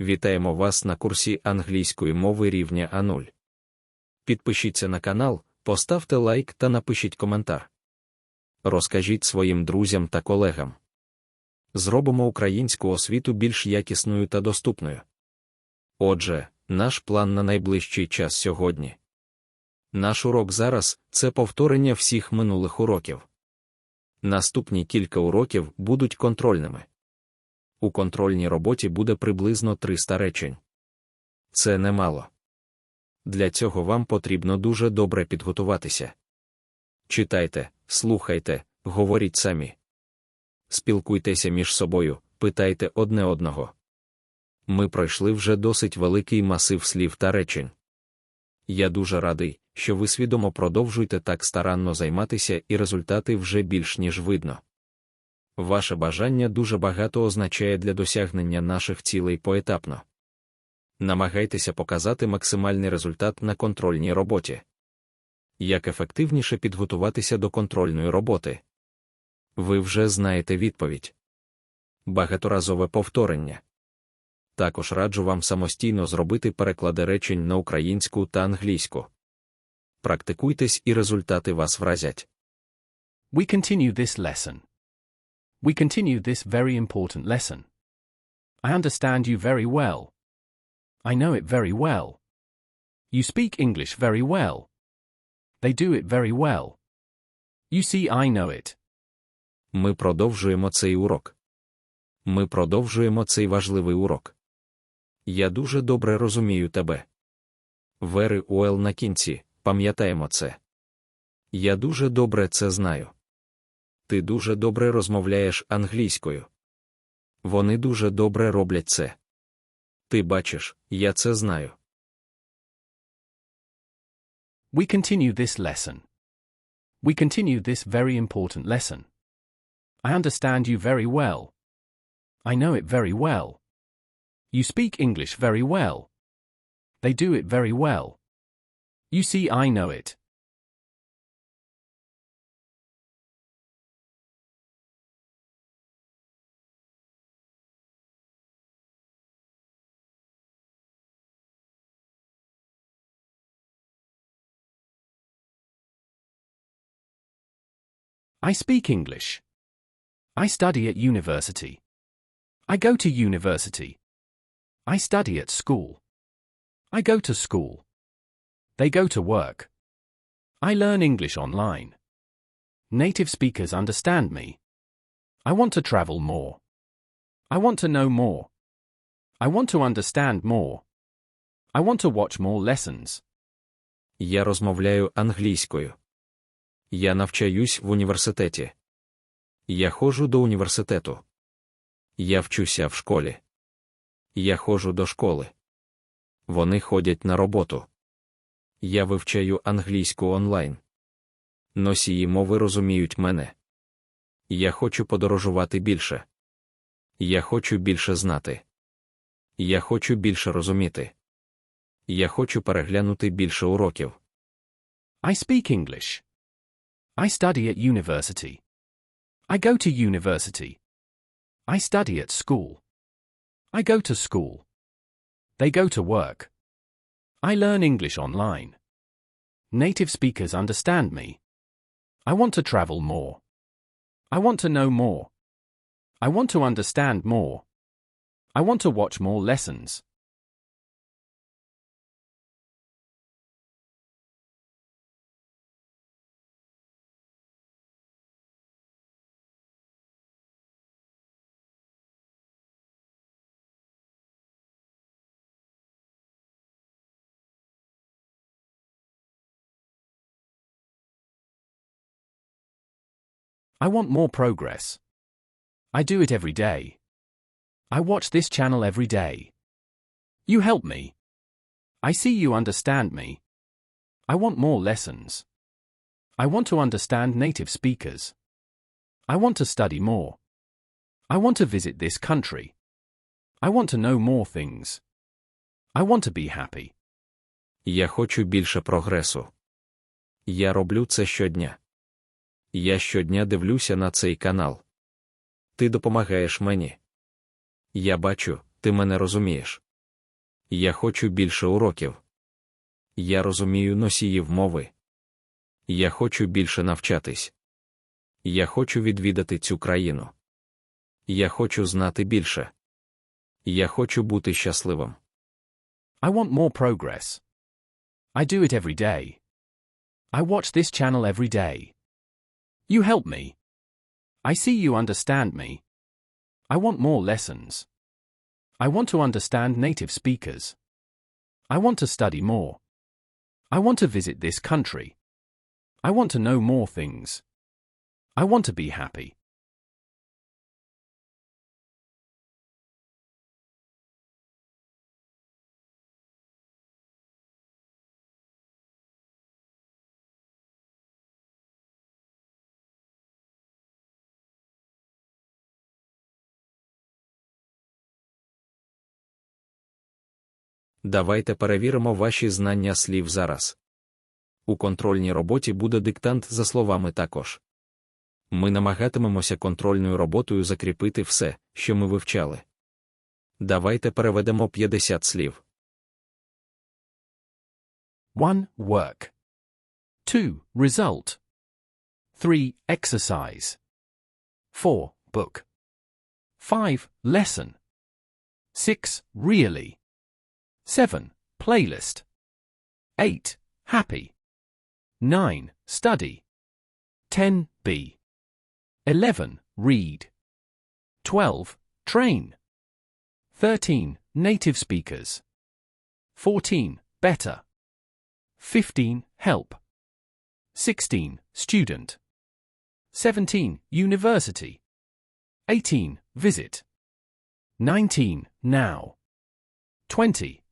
Вітаємо вас на курсі англійської мови рівня А0. Підпишіться на канал, поставте лайк та напишіть коментар. Розкажіть своїм друзям та колегам. Зробимо українську освіту більш якісною та доступною. Отже, наш план на найближчий час сьогодні. Наш урок зараз це повторення всіх минулих уроків. Наступні кілька уроків будуть контрольними у контрольній роботі буде приблизно 300 речень. Це немало. Для цього вам потрібно дуже добре підготуватися. Читайте, слухайте, говоріть самі. Спілкуйтеся між собою, питайте одне одного. Ми пройшли вже досить великий масив слів та речень. Я дуже радий, що ви свідомо продовжуєте так старанно займатися, і результати вже більш ніж видно ваше бажання дуже багато означає для досягнення наших цілей поетапно. Намагайтеся показати максимальний результат на контрольній роботі. Як ефективніше підготуватися до контрольної роботи? Ви вже знаєте відповідь. Багаторазове повторення. Також раджу вам самостійно зробити переклади речень на українську та англійську. Практикуйтесь і результати вас вразять. We continue this lesson. we continue this very important lesson. I understand you very well. I know it very well. You speak English very well. They do it very well. You see, I know it. Ми продовжуємо цей урок. Ми продовжуємо цей важливий урок. Я дуже добре розумію тебе. Вери Уел на кінці, пам'ятаємо це. Я дуже добре це знаю ти дуже добре розмовляєш англійською. Вони дуже добре роблять це. Ти бачиш, я це знаю. We continue this lesson. We continue this very important lesson. I understand you very well. I know it very well. You speak English very well. They do it very well. You see, I know it. I speak English. I study at university. I go to university. I study at school. I go to school. They go to work. I learn English online. Native speakers understand me. I want to travel more. I want to know more. I want to understand more. I want to watch more lessons. Я розмовляю англійською. Я навчаюсь в університеті. Я ходжу до університету. Я вчуся в школі. Я ходжу до школи. Вони ходять на роботу. Я вивчаю англійську онлайн. Носії мови розуміють мене. Я хочу подорожувати більше. Я хочу більше знати. Я хочу більше розуміти. Я хочу переглянути більше уроків. I speak English. I study at university. I go to university. I study at school. I go to school. They go to work. I learn English online. Native speakers understand me. I want to travel more. I want to know more. I want to understand more. I want to watch more lessons. I want more progress. I do it every day. I watch this channel every day. You help me. I see you understand me. I want more lessons. I want to understand native speakers. I want to study more. I want to visit this country. I want to know more things. I want to be happy. Я хочу більше прогресу. Я роблю це щодня. Я щодня дивлюся на цей канал. Ти допомагаєш мені. Я бачу, ти мене розумієш. Я хочу більше уроків. Я розумію носіїв мови. Я хочу більше навчатись. Я хочу відвідати цю країну. Я хочу знати більше. Я хочу бути щасливим. I want more progress. I do it every day. I watch this channel every day. You help me. I see you understand me. I want more lessons. I want to understand native speakers. I want to study more. I want to visit this country. I want to know more things. I want to be happy. Давайте перевіримо ваші знання слів зараз. У контрольній роботі буде диктант за словами також. Ми намагатимемося контрольною роботою закріпити все, що ми вивчали. Давайте переведемо 50 слів. 1. Work. 2. Result. 3. Exercise. 4. Book. 5. Lesson. 6. Really. 7. Playlist 8. Happy 9. Study 10. B 11. Read 12. Train 13. Native speakers 14. Better 15. Help 16. Student 17. University 18. Visit 19. Now 20.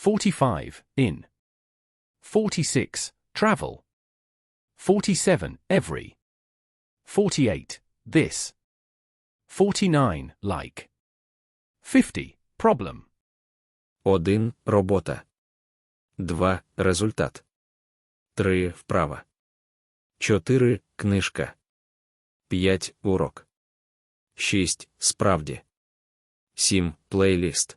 45, in. 46, travel. 47, every. 48, this. 49, like. 50, problem. 1. Робота. 2. Результат. 3. Вправа. 4. Книжка. 5. Урок. 6. Справді. 7. Плейліст.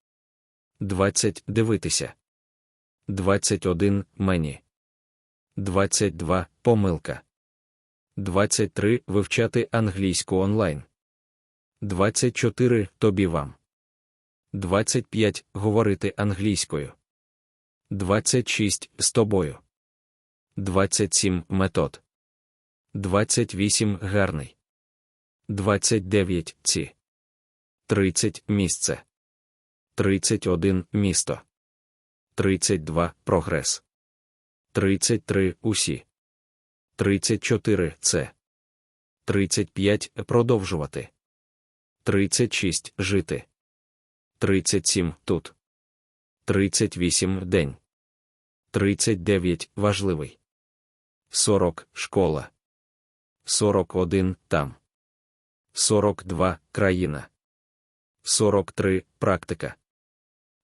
20 дивитися. 21 мені. 22 помилка. 23 вивчати англійську онлайн. 24 тобі вам. 25 говорити англійською. 26 з тобою. 27 метод. 28 гарний. 29 ці. 30 місце. 31 місто. 32 прогрес. 33 усі. 34 це. 35 продовжувати. 36 жити. 37 тут. 38 день. 39 важливий. 40 школа. 41 там. 42 країна. 43 практика.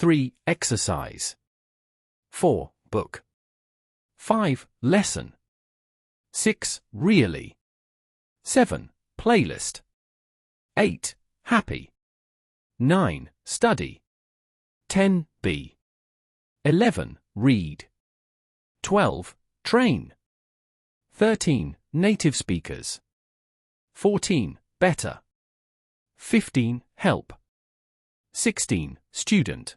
3. Exercise. 4. Book. 5. Lesson. 6. Really. 7. Playlist. 8. Happy. 9. Study. 10. B. 11. Read. 12. Train. 13. Native speakers. 14. Better. 15. Help. 16. Student.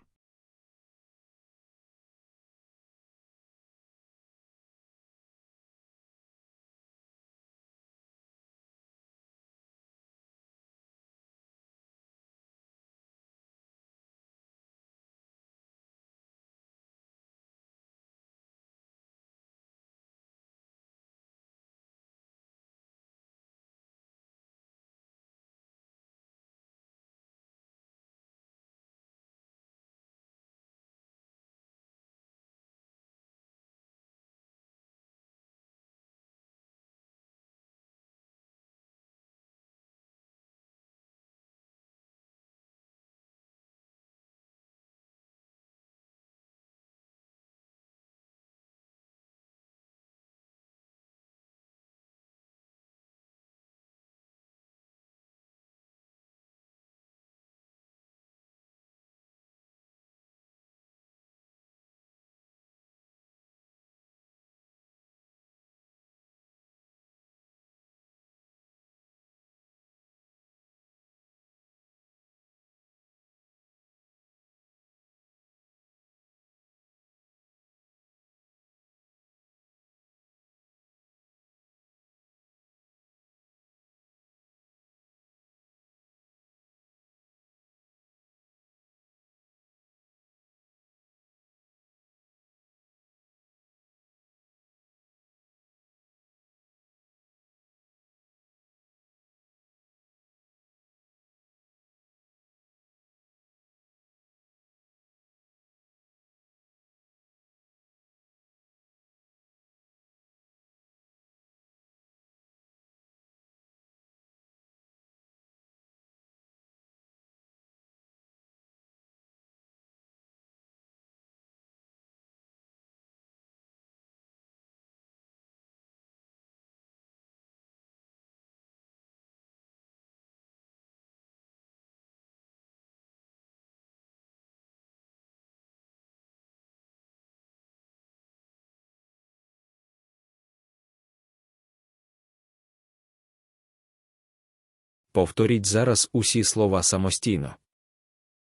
Повторіть зараз усі слова самостійно.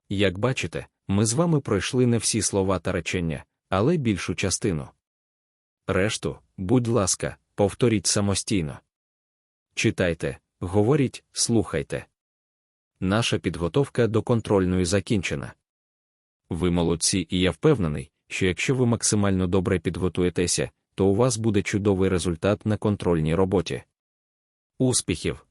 Як бачите, ми з вами пройшли не всі слова та речення, але більшу частину. Решту, будь ласка, повторіть самостійно. Читайте, говоріть, слухайте. Наша підготовка до контрольної закінчена. Ви молодці, і я впевнений, що якщо ви максимально добре підготуєтеся, то у вас буде чудовий результат на контрольній роботі. Успіхів!